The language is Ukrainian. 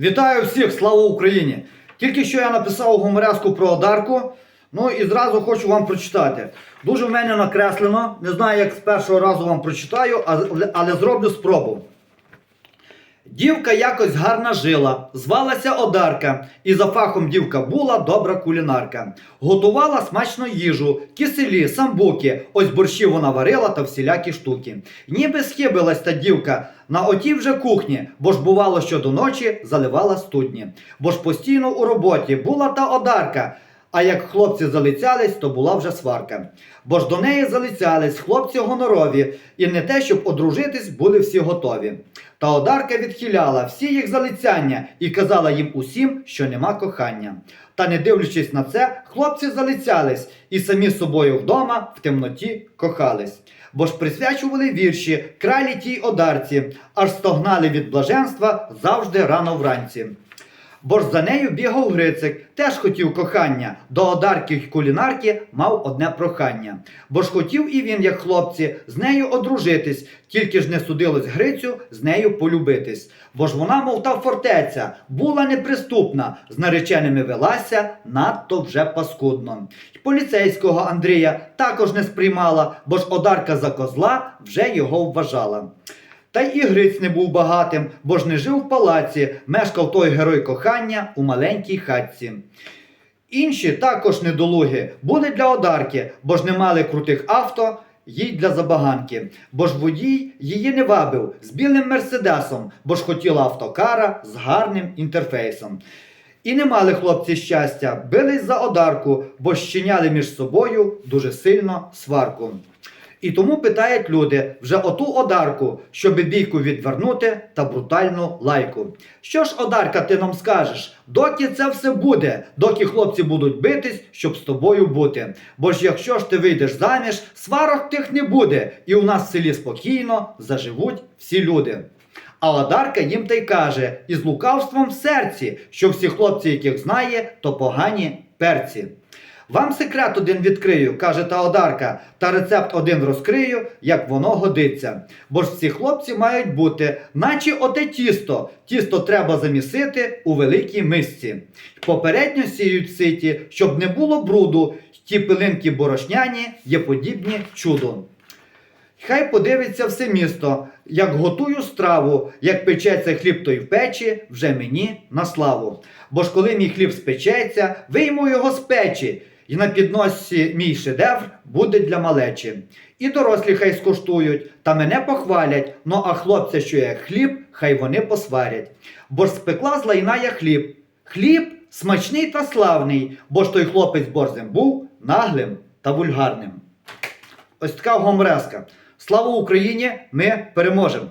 Вітаю всіх, слава Україні! Тільки що я написав гумореску про Одарку. Ну і зразу хочу вам прочитати. Дуже в мене накреслено. Не знаю, як з першого разу вам прочитаю, але зроблю спробу. Дівка якось гарна жила, звалася Одарка, і за фахом дівка була добра кулінарка. Готувала смачну їжу, киселі, самбуки, ось борщі вона варила та всілякі штуки. Ніби схибилась та дівка на отій вже кухні, бо ж бувало, що до ночі заливала студні. Бо ж постійно у роботі була та Одарка. А як хлопці залицялись, то була вже сварка. Бо ж до неї залицялись хлопці гонорові, і не те, щоб одружитись, були всі готові. Та Одарка відхиляла всі їх залицяння і казала їм усім, що нема кохання. Та не дивлячись на це, хлопці залицялись і самі з собою вдома в темноті кохались. Бо ж присвячували вірші кралі тій одарці, аж стогнали від блаженства завжди рано вранці. Бо ж за нею бігав Грицик, теж хотів кохання. До одарки кулінарки мав одне прохання. Бо ж хотів і він, як хлопці, з нею одружитись, тільки ж не судилось Грицю з нею полюбитись. Бо ж вона, мов та фортеця, була неприступна, з нареченими велася надто вже паскудно. Й поліцейського Андрія також не сприймала, бо ж одарка за козла вже його вважала. Та й і Гриць не був багатим, бо ж не жив в палаці, мешкав той герой кохання у маленькій хатці. Інші також недолуги були для одарки, бо ж не мали крутих авто, їй для забаганки. Бо ж водій її не вабив з білим мерседесом, бо ж хотіла автокара з гарним інтерфейсом. І не мали хлопці щастя, бились за одарку, бо щиняли між собою дуже сильно сварку. І тому питають люди вже оту одарку, щоби бійку відвернути та брутальну лайку. Що ж, одарка, ти нам скажеш? Доки це все буде, доки хлопці будуть битись, щоб з тобою бути. Бо ж якщо ж ти вийдеш заміж, сварок тих не буде, і у нас в селі спокійно заживуть всі люди. А Одарка їм та й каже, із лукавством в серці, що всі хлопці, яких знає, то погані перці. Вам секрет один відкрию, каже та Одарка, та рецепт один розкрию, як воно годиться. Бо ж всі хлопці мають бути, наче оте тісто. Тісто треба замісити у великій мисці. Попередньо сіють ситі, щоб не було бруду, ті пилинки борошняні є подібні чуду. Хай подивиться все місто, як готую страву, як печеться хліб той в печі, вже мені на славу. Бо ж коли мій хліб спечеться, вийму його з печі, і на підносі мій шедевр буде для малечі. І дорослі хай скуштують, та мене похвалять, ну а хлопця, що є хліб, хай вони посварять. Бо ж спекла з лайна я хліб. Хліб смачний та славний, бо ж той хлопець борзим був наглим та вульгарним. Ось така гомреска. Слава Україні! Ми переможемо!